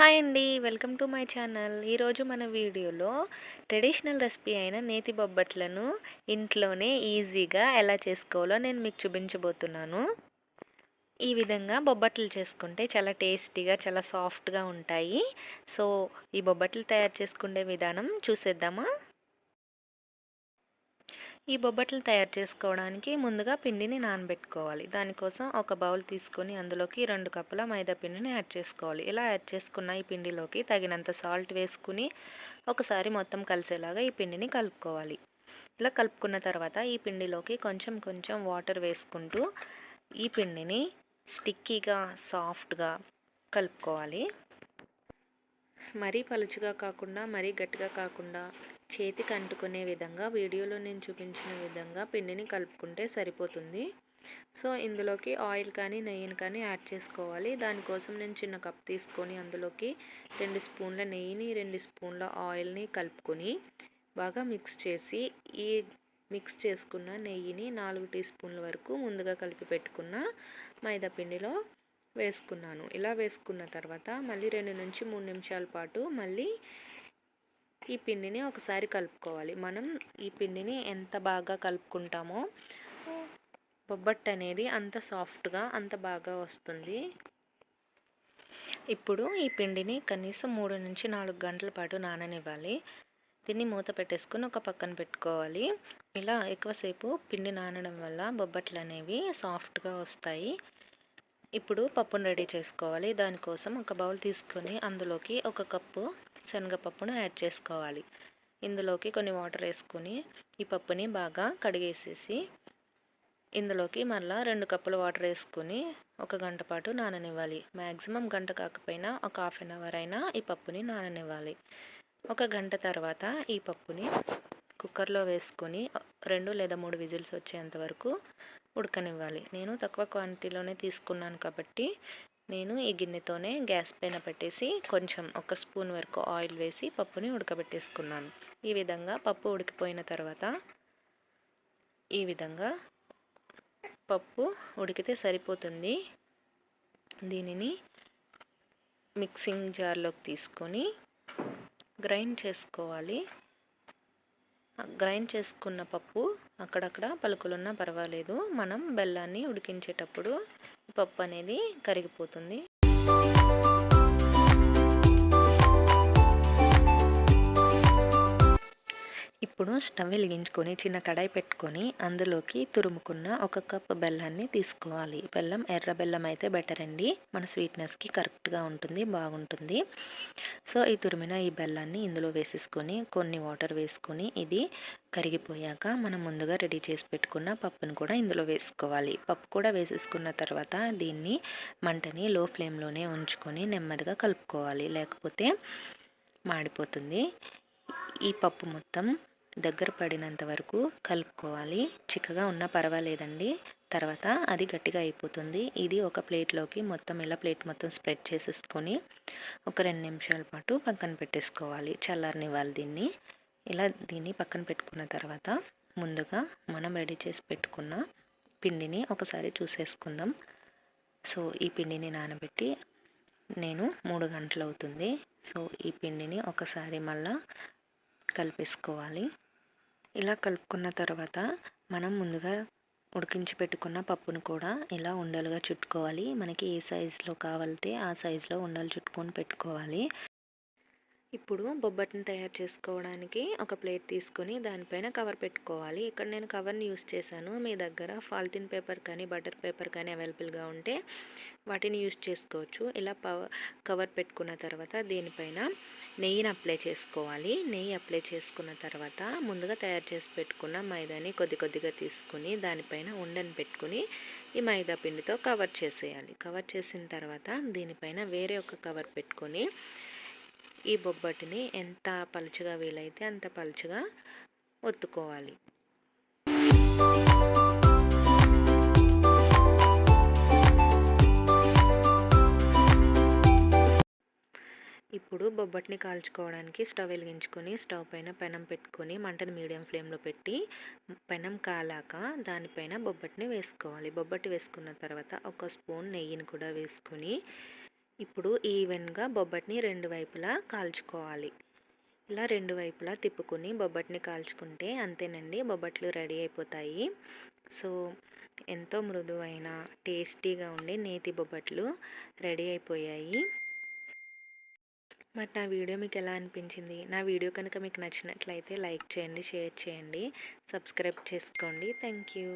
Hi అండి. Welcome to my channel. ఈరోజు మన వీడియోలో ట్రెడిషనల్ రెసిపీ అయిన నేతి బొబ్బట్లను ఇంట్లోనే ఈజీగా ఎలా చేసుకోవాలో నేను మీకు చూపించబోతున్నాను. ఈ విధంగా బొబ్బట్లు చేసుకుంటే చాలా టేస్టీగా చాలా సాఫ్ట్గా ఉంటాయి. సో ఈ బొబ్బట్లు తయారు చేసుకునే విధానం చూసేద్దామా? ఈ బొబ్బట్లు తయారు చేసుకోవడానికి ముందుగా పిండిని నానబెట్టుకోవాలి. దానికోసం ఒక బౌల్ తీసుకొని అందులోకి రెండు కప్పుల మైదా పిండిని యాడ్ చేసుకోవాలి. ఇలా యాడ్ చేసుకున్న ఈ పిండిలోకి తగినంత సాల్ట్ వేసుకుని ఒకసారి మొత్తం కలిసేలాగా ఈ పిండిని కలుపుకోవాలి. ఇలా కలుపుకున్న తర్వాత ఈ పిండిలోకి కొంచెం కొంచెం వాటర్ వేసుకుంటూ ఈ పిండిని స్టిక్కీగా సాఫ్ట్గా కలుపుకోవాలి. మరీ పలుచుగా కాకుండా మరీ గట్టిగా కాకుండా చేతికి అంటుకునే విధంగా వీడియోలో నేను చూపించిన విధంగా పిండిని కలుపుకుంటే సరిపోతుంది. సో ఇందులోకి ఆయిల్ కానీ నెయ్యిని కానీ యాడ్ చేసుకోవాలి. దానికోసం నేను చిన్న కప్ తీసుకొని అందులోకి రెండు స్పూన్ల నెయ్యిని రెండు స్పూన్ల ఆయిల్ని కలుపుకొని బాగా మిక్స్ చేసి ఈ మిక్స్ చేసుకున్న నెయ్యిని నాలుగు టీ స్పూన్ల వరకు ముందుగా కలిపి పెట్టుకున్న మైదా పిండిలో వేసుకున్నాను. ఇలా వేసుకున్న తర్వాత మళ్ళీ రెండు నుంచి మూడు నిమిషాల పాటు మళ్ళీ ఈ పిండిని ఒకసారి కలుపుకోవాలి. మనం ఈ పిండిని ఎంత బాగా కలుపుకుంటామో బొబ్బట్టు అనేది అంత సాఫ్ట్గా అంత బాగా వస్తుంది. ఇప్పుడు ఈ పిండిని కనీసం మూడు నుంచి నాలుగు గంటల పాటు నాననివ్వాలి. దీన్ని మూత పెట్టేసుకుని ఒక పక్కన పెట్టుకోవాలి. ఇలా ఎక్కువసేపు పిండి నానడం వల్ల బొబ్బట్లు అనేవి సాఫ్ట్గా వస్తాయి. ఇప్పుడు పప్పును రెడీ చేసుకోవాలి. దానికోసం ఒక బౌల్ తీసుకొని అందులోకి ఒక కప్పు శనగపప్పును యాడ్ చేసుకోవాలి. ఇందులోకి కొన్ని వాటర్ వేసుకొని ఈ పప్పుని బాగా కడిగేసేసి ఇందులోకి మళ్ళీ రెండు కప్పుల వాటర్ వేసుకొని ఒక గంట పాటు నాననివ్వాలి. మ్యాక్సిమం గంట కాకపోయినా ఒక హాఫ్ అన్ అవర్ అయినా ఈ పప్పుని నాననివ్వాలి. ఒక గంట తర్వాత ఈ పప్పుని కుక్కర్లో వేసుకొని రెండు లేదా మూడు విజిల్స్ వచ్చేంత వరకు ఉడకనివ్వాలి. నేను తక్కువ క్వాంటిటీలోనే తీసుకున్నాను కాబట్టి నేను ఈ గిన్నెతోనే గ్యాస్ పైన పెట్టేసి కొంచెం ఒక స్పూన్ వరకు ఆయిల్ వేసి పప్పుని ఉడకబెట్టేసుకున్నాను. ఈ విధంగా పప్పు ఉడికిపోయిన తర్వాత ఈ విధంగా పప్పు ఉడికితే సరిపోతుంది. దీనిని మిక్సింగ్ జార్లోకి తీసుకొని గ్రైండ్ చేసుకోవాలి. గ్రైండ్ చేసుకున్న పప్పు అక్కడక్కడ పలుకులున్నా పర్వాలేదు. మనం బెల్లాన్ని ఉడికించేటప్పుడు పప్పు అనేది కరిగిపోతుంది. ఇప్పుడు స్టవ్ వెలిగించుకొని చిన్న కడాయి పెట్టుకొని అందులోకి తురుముకున్న ఒక కప్ బెల్లాన్ని తీసుకోవాలి. బెల్లం ఎర్ర బెల్లం అయితే బెటర్ అండి. మన స్వీట్నెస్కి కరెక్ట్గా ఉంటుంది బాగుంటుంది. సో ఈ తురిమిన ఈ బెల్లాన్ని ఇందులో వేసేసుకొని కొన్ని వాటర్ వేసుకొని ఇది కరిగిపోయాక మనం ముందుగా రెడీ చేసి పెట్టుకున్న పప్పును కూడా ఇందులో వేసుకోవాలి. పప్పు కూడా వేసేసుకున్న తర్వాత దీన్ని మంటని లో ఫ్లేమ్లోనే ఉంచుకొని నెమ్మదిగా కలుపుకోవాలి. లేకపోతే మాడిపోతుంది. ఈ పప్పు మొత్తం దగ్గర పడినంత వరకు కలుపుకోవాలి. చిక్కగా ఉన్నా పర్వాలేదండి. తర్వాత అది గట్టిగా అయిపోతుంది. ఇది ఒక ప్లేట్లోకి మొత్తం ఇలా ప్లేట్ మొత్తం స్ప్రెడ్ చేసేసుకొని ఒక రెండు నిమిషాల పాటు పక్కన పెట్టేసుకోవాలి. చల్లారనివ్వాలి దీన్ని. ఇలా దీన్ని పక్కన పెట్టుకున్న తర్వాత ముందుగా మనం రెడీ చేసి పెట్టుకున్న పిండిని ఒకసారి చూసేసుకుందాం. సో ఈ పిండిని నానబెట్టి నేను మూడు గంటలు అవుతుంది సో ఈ పిండిని ఒకసారి మళ్ళా కలిపేసుకోవాలి. ఇలా కలుపుకున్న తర్వాత మనం ముందుగా ఉడికించి పెట్టుకున్న పప్పును కూడా ఇలా ఉండలుగా చుట్టుకోవాలి. మనకి ఏ సైజులో కావాలితే ఆ సైజులో ఉండలు చుట్టుకొని పెట్టుకోవాలి. ఇప్పుడు బొబ్బట్ని తయారు చేసుకోవడానికి ఒక ప్లేట్ తీసుకొని దానిపైన కవర్ పెట్టుకోవాలి. ఇక్కడ నేను కవర్ని యూస్ చేశాను. మీ దగ్గర ఫాల్తిన్ పేపర్ కానీ బటర్ పేపర్ కానీ అవైలబుల్గా ఉంటే వాటిని యూస్ చేసుకోవచ్చు. ఇలా కవర్ పెట్టుకున్న తర్వాత దీనిపైన నెయ్యిని అప్లై చేసుకోవాలి. నెయ్యి అప్లై చేసుకున్న తర్వాత ముందుగా తయారు చేసి పెట్టుకున్న మైదాని కొద్ది కొద్దిగా తీసుకుని దానిపైన ఉండని పెట్టుకుని ఈ మైదా పిండితో కవర్ చేసేయాలి. కవర్ చేసిన తర్వాత దీనిపైన వేరే ఒక కవర్ పెట్టుకొని ఈ బొబ్బటిని ఎంత పలుచగా వీలైతే అంత పలుచగా ఒత్తుకోవాలి. బొబ్బట్ని కాల్చుకోవడానికి స్టవ్ వెలిగించుకొని స్టవ్ పైన పెనం పెట్టుకొని మంటను మీడియం ఫ్లేమ్లో పెట్టి పెనం కాలాక దానిపైన బొబ్బట్ని వేసుకోవాలి. బొబ్బట్టి వేసుకున్న తర్వాత ఒక స్పూన్ నెయ్యిని కూడా వేసుకొని ఇప్పుడు ఈవెన్గా బొబ్బట్ని రెండు వైపులా కాల్చుకోవాలి. ఇలా రెండు వైపులా తిప్పుకొని బొబ్బట్ని కాల్చుకుంటే అంతేనండి బొబ్బట్లు రెడీ అయిపోతాయి. సో ఎంతో మృదువైన టేస్టీగా ఉండే నేతి బొబ్బట్లు రెడీ అయిపోయాయి. మరి నా వీడియో మీకు ఎలా అనిపించింది? నా వీడియో కనుక మీకు నచ్చినట్లయితే లైక్ చేయండి షేర్ చేయండి సబ్స్క్రైబ్ చేసుకోండి. Thank you.